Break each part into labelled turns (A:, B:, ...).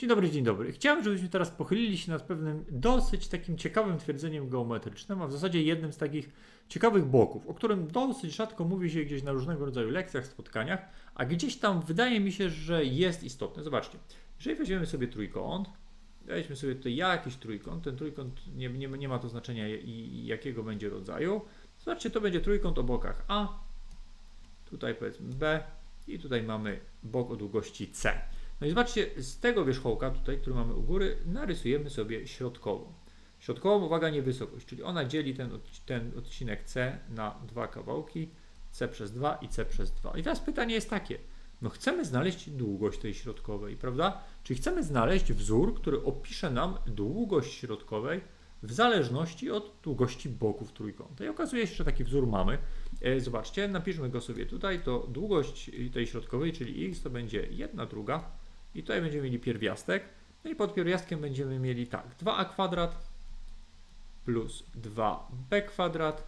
A: Dzień dobry, dzień dobry. Chciałem, żebyśmy teraz pochylili się nad pewnym dosyć takim ciekawym twierdzeniem geometrycznym, a w zasadzie jednym z takich ciekawych bloków, o którym dosyć rzadko mówi się gdzieś na różnego rodzaju lekcjach, spotkaniach, a gdzieś tam wydaje mi się, że jest istotny. Zobaczcie, jeżeli weźmiemy sobie trójkąt, weźmy sobie tutaj jakiś trójkąt, ten trójkąt nie, nie, nie ma to znaczenia i jakiego będzie rodzaju. Zobaczcie, to będzie trójkąt o bokach A, tutaj powiedzmy B i tutaj mamy bok o długości C. No i zobaczcie, z tego wierzchołka tutaj, który mamy u góry, narysujemy sobie środkową. Środkową, uwaga, nie wysokość, czyli ona dzieli ten, ten odcinek C na dwa kawałki, C przez 2 i C przez 2. I teraz pytanie jest takie, no chcemy znaleźć długość tej środkowej, prawda? Czyli chcemy znaleźć wzór, który opisze nam długość środkowej w zależności od długości boków trójkąta. I okazuje się, że taki wzór mamy. E, zobaczcie, napiszmy go sobie tutaj, to długość tej środkowej, czyli x, to będzie 1 druga i tutaj będziemy mieli pierwiastek. No i pod pierwiastkiem będziemy mieli tak, 2a kwadrat plus 2b kwadrat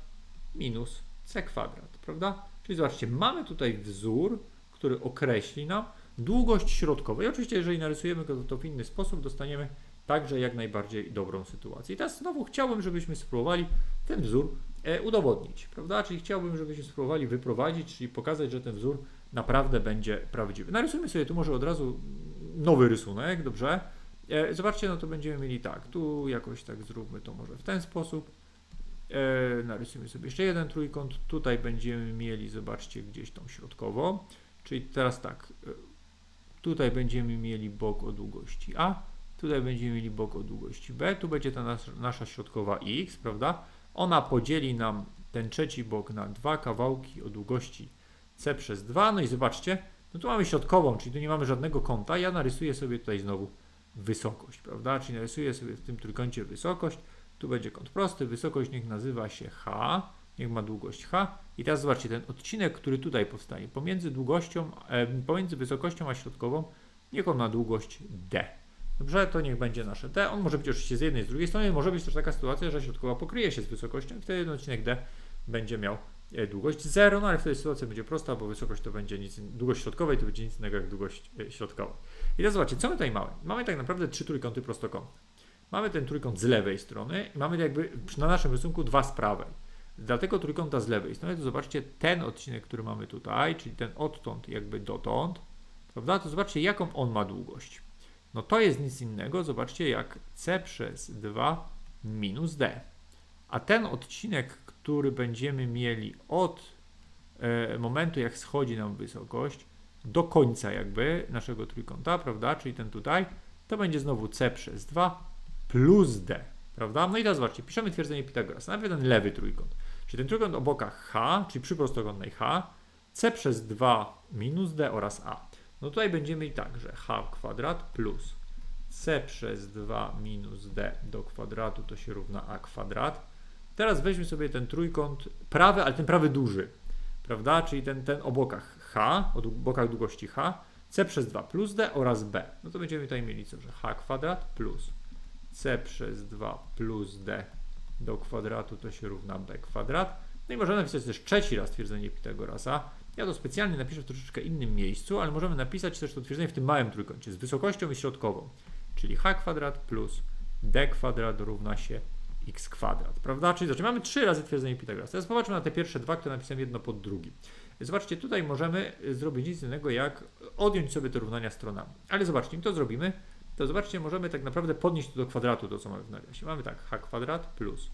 A: minus c kwadrat, prawda? Czyli zobaczcie, mamy tutaj wzór, który określi nam długość środkową. I oczywiście, jeżeli narysujemy go to w inny sposób, dostaniemy także jak najbardziej dobrą sytuację. I teraz znowu chciałbym, żebyśmy spróbowali ten wzór e, udowodnić, prawda? Czyli chciałbym, żebyśmy spróbowali wyprowadzić, czyli pokazać, że ten wzór naprawdę będzie prawdziwy. Narysujmy sobie tu może od razu nowy rysunek, dobrze? E, zobaczcie, no to będziemy mieli tak, tu jakoś tak zróbmy to może w ten sposób. E, narysujmy sobie jeszcze jeden trójkąt, tutaj będziemy mieli, zobaczcie, gdzieś tą środkową, czyli teraz tak, e, tutaj będziemy mieli bok o długości A, tutaj będziemy mieli bok o długości B, tu będzie ta nasza środkowa X, prawda? Ona podzieli nam ten trzeci bok na dwa kawałki o długości C przez 2, no i zobaczcie, no tu mamy środkową, czyli tu nie mamy żadnego kąta. Ja narysuję sobie tutaj znowu wysokość, prawda? Czyli narysuję sobie w tym trójkącie wysokość. Tu będzie kąt prosty, wysokość niech nazywa się H, niech ma długość H. I teraz zobaczcie, ten odcinek, który tutaj powstanie pomiędzy długością, e, pomiędzy wysokością a środkową, niech on ma długość D. Dobrze, to niech będzie nasze D. On może być oczywiście z jednej, z drugiej strony. Może być też taka sytuacja, że środkowa pokryje się z wysokością i wtedy ten odcinek D będzie miał długość 0, no ale wtedy sytuacja będzie prosta, bo wysokość to będzie nic, długość środkowej to będzie nic innego jak długość e, środkowa. I teraz zobaczcie, co my tutaj mamy? Mamy tak naprawdę trzy trójkąty prostokątne. Mamy ten trójkąt z lewej strony i mamy jakby na naszym rysunku dwa z prawej. Dla tego trójkąta z lewej strony to zobaczcie ten odcinek, który mamy tutaj, czyli ten odtąd jakby dotąd, prawda? To zobaczcie jaką on ma długość. No to jest nic innego, zobaczcie jak c przez 2 minus d. A ten odcinek, który będziemy mieli od e, momentu, jak schodzi nam wysokość, do końca jakby naszego trójkąta, prawda, czyli ten tutaj, to będzie znowu c przez 2 plus d, prawda? No i teraz zobaczcie, piszemy twierdzenie Pitagorasa, najpierw ten lewy trójkąt, czyli ten trójkąt o bokach h, czyli przy prostokątnej h, c przez 2 minus d oraz a. No tutaj będziemy mieli tak, że h kwadrat plus c przez 2 minus d do kwadratu to się równa a kwadrat Teraz weźmy sobie ten trójkąt prawy, ale ten prawy duży, prawda? Czyli ten, ten o bokach h, o bokach długości h, c przez 2 plus d oraz b. No to będziemy tutaj mieli co, że h kwadrat plus c przez 2 plus d do kwadratu to się równa b kwadrat. No i możemy napisać też trzeci raz twierdzenie Pitagorasa. Ja to specjalnie napiszę w troszeczkę innym miejscu, ale możemy napisać też to twierdzenie w tym małym trójkącie z wysokością i środkową, czyli h kwadrat plus d kwadrat równa się x kwadrat, prawda? Czyli zobaczcie, mamy trzy razy twierdzenie Pitagorasa. Teraz popatrzmy na te pierwsze dwa, które napisałem jedno pod drugim. Zobaczcie, tutaj możemy y, zrobić nic innego, jak odjąć sobie te równania stronami. Ale zobaczcie, to zrobimy, to zobaczcie, możemy tak naprawdę podnieść to do kwadratu, to co mamy w nawiasie. Mamy tak, h kwadrat plus,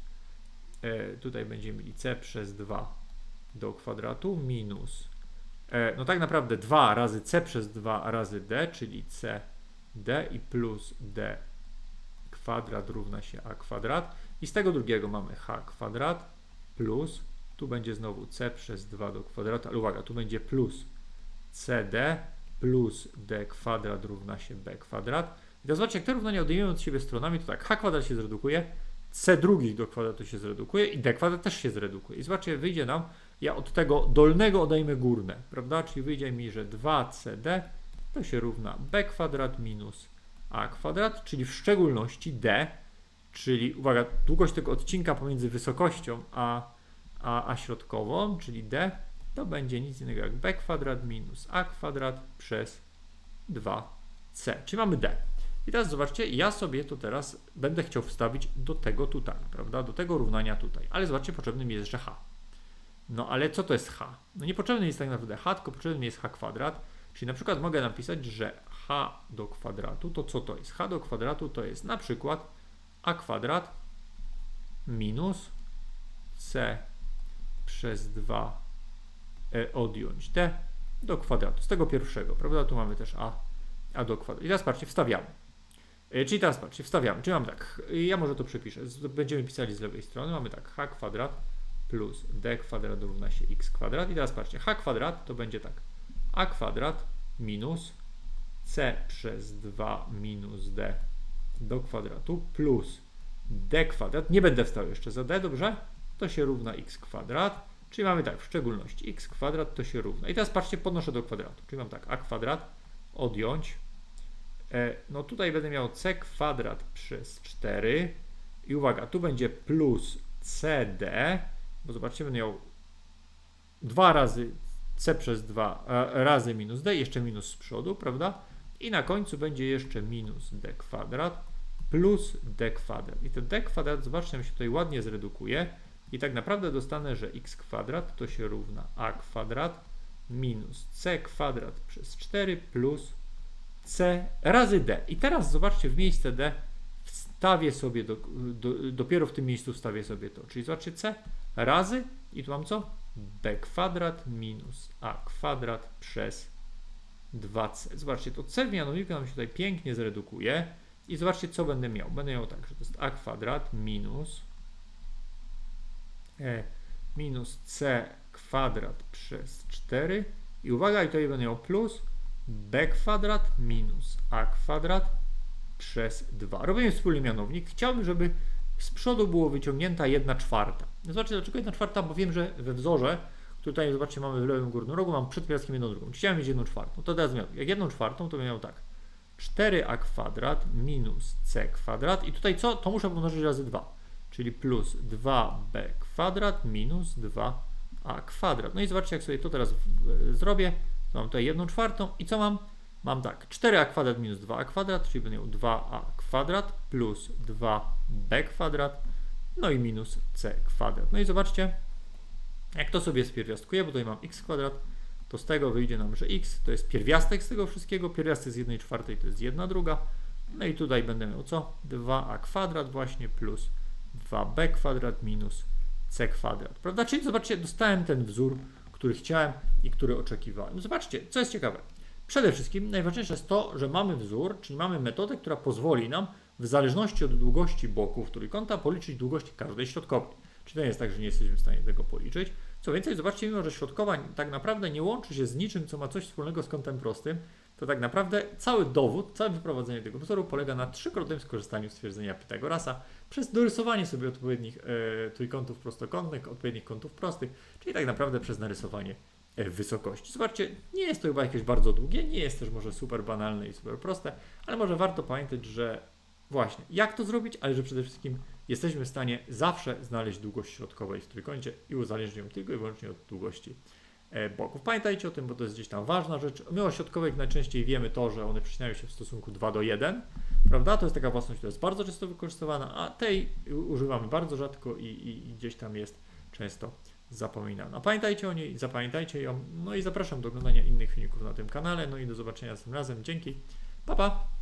A: e, tutaj będziemy mieli c przez 2 do kwadratu minus, e, no tak naprawdę 2 razy c przez 2 razy d, czyli c d i plus d kwadrat równa się a kwadrat. I z tego drugiego mamy h kwadrat plus, tu będzie znowu c przez 2 do kwadratu, ale uwaga, tu będzie plus cd plus d kwadrat równa się b kwadrat. I teraz zobaczcie, jak te równania odejmiemy od siebie stronami, to tak, h kwadrat się zredukuje, c drugich do kwadratu się zredukuje i d kwadrat też się zredukuje. I zobaczcie, wyjdzie nam, ja od tego dolnego odejmę górne, prawda? Czyli wyjdzie mi, że 2cd to się równa b kwadrat minus a kwadrat, czyli w szczególności d czyli uwaga, długość tego odcinka pomiędzy wysokością a, a, a środkową, czyli d, to będzie nic innego jak b kwadrat minus a kwadrat przez 2c, czyli mamy d. I teraz zobaczcie, ja sobie to teraz będę chciał wstawić do tego tutaj, prawda? Do tego równania tutaj. Ale zobaczcie, potrzebny mi jest jeszcze h. No ale co to jest h? No niepotrzebny jest tak naprawdę h, tylko potrzebny jest h kwadrat. Czyli na przykład mogę napisać, że h do kwadratu to co to jest? h do kwadratu to jest na przykład a kwadrat minus c przez 2 e, odjąć d do kwadratu. Z tego pierwszego, prawda? Tu mamy też a, a do kwadratu. I teraz patrzcie, wstawiamy. E, Czyli teraz patrzcie, wstawiamy. Czyli mam tak, ja może to przepiszę. Będziemy pisali z lewej strony. Mamy tak, h kwadrat plus d kwadrat równa się x kwadrat. I teraz patrzcie, h kwadrat to będzie tak, a kwadrat minus c przez 2 minus d do kwadratu plus d kwadrat. Nie będę wstał jeszcze za d, dobrze? To się równa x kwadrat. Czyli mamy tak, w szczególności x kwadrat to się równa. I teraz patrzcie, podnoszę do kwadratu. Czyli mam tak, a kwadrat odjąć. E, no tutaj będę miał c kwadrat przez 4. I uwaga, tu będzie plus cd, bo zobaczcie, będę miał 2 razy c przez 2 e, razy minus d, jeszcze minus z przodu, prawda? I na końcu będzie jeszcze minus d kwadrat plus d kwadrat. I ten d kwadrat, zobaczcie, nam się tutaj ładnie zredukuje. I tak naprawdę dostanę, że x kwadrat to się równa a kwadrat minus c kwadrat przez 4 plus c razy d. I teraz zobaczcie, w miejsce d wstawię sobie, do, do, dopiero w tym miejscu wstawię sobie to. Czyli zobaczcie, c razy i tu mam co? b kwadrat minus a kwadrat przez 2c. Zobaczcie, to c w mianowniku nam się tutaj pięknie zredukuje. I zobaczcie, co będę miał. Będę miał tak, że to jest a kwadrat minus e, minus c kwadrat przez 4 i uwaga, i tutaj będę miał plus b kwadrat minus a kwadrat przez 2. Robimy wspólny mianownik. Chciałbym, żeby z przodu było wyciągnięta 1 czwarta. Zobaczcie, dlaczego 1 czwarta, bo wiem, że we wzorze, tutaj zobaczcie, mamy w lewym górnym rogu, mam przed pierwiastkiem 1 drugą. Chciałem mieć 1 czwartą. To teraz miał, jak 1 czwartą, to miał tak. 4a kwadrat minus c kwadrat i tutaj co? To muszę pomnożyć razy 2, czyli plus 2b kwadrat minus 2a kwadrat. No i zobaczcie, jak sobie to teraz w- zrobię. Mam tutaj 1 czwartą i co mam? Mam tak, 4a kwadrat minus 2a kwadrat, czyli będę miał 2a kwadrat plus 2b kwadrat, no i minus c kwadrat. No i zobaczcie, jak to sobie spierwiastkuję, bo tutaj mam x kwadrat, to z tego wyjdzie nam, że x to jest pierwiastek z tego wszystkiego, pierwiastek z 1 czwartej to jest 1 druga, no i tutaj będę miał co? 2a kwadrat właśnie plus 2b kwadrat minus c kwadrat, prawda? Czyli zobaczcie, dostałem ten wzór, który chciałem i który oczekiwałem. Zobaczcie, co jest ciekawe. Przede wszystkim najważniejsze jest to, że mamy wzór, czyli mamy metodę, która pozwoli nam w zależności od długości boków trójkąta policzyć długość każdej środkowej. Czyli to nie jest tak, że nie jesteśmy w stanie tego policzyć. Co więcej, zobaczcie, mimo że środkowa tak naprawdę nie łączy się z niczym, co ma coś wspólnego z kątem prostym, to tak naprawdę cały dowód, całe wyprowadzenie tego wzoru polega na trzykrotnym skorzystaniu z stwierdzenia Pitagorasa przez dorysowanie sobie odpowiednich e, trójkątów prostokątnych, odpowiednich kątów prostych, czyli tak naprawdę przez narysowanie e, wysokości. Zobaczcie, nie jest to chyba jakieś bardzo długie, nie jest też może super banalne i super proste, ale może warto pamiętać, że właśnie jak to zrobić, ale że przede wszystkim jesteśmy w stanie zawsze znaleźć długość środkowej w trójkącie i uzależnić ją tylko i wyłącznie od długości e, boków. Pamiętajcie o tym, bo to jest gdzieś tam ważna rzecz. My o środkowych najczęściej wiemy to, że one przycinają się w stosunku 2 do 1, prawda? To jest taka własność, która jest bardzo często wykorzystywana, a tej używamy bardzo rzadko i, i, i gdzieś tam jest często zapominana. Pamiętajcie o niej, zapamiętajcie ją, no i zapraszam do oglądania innych filmików na tym kanale, no i do zobaczenia następnym razem. Dzięki, pa pa!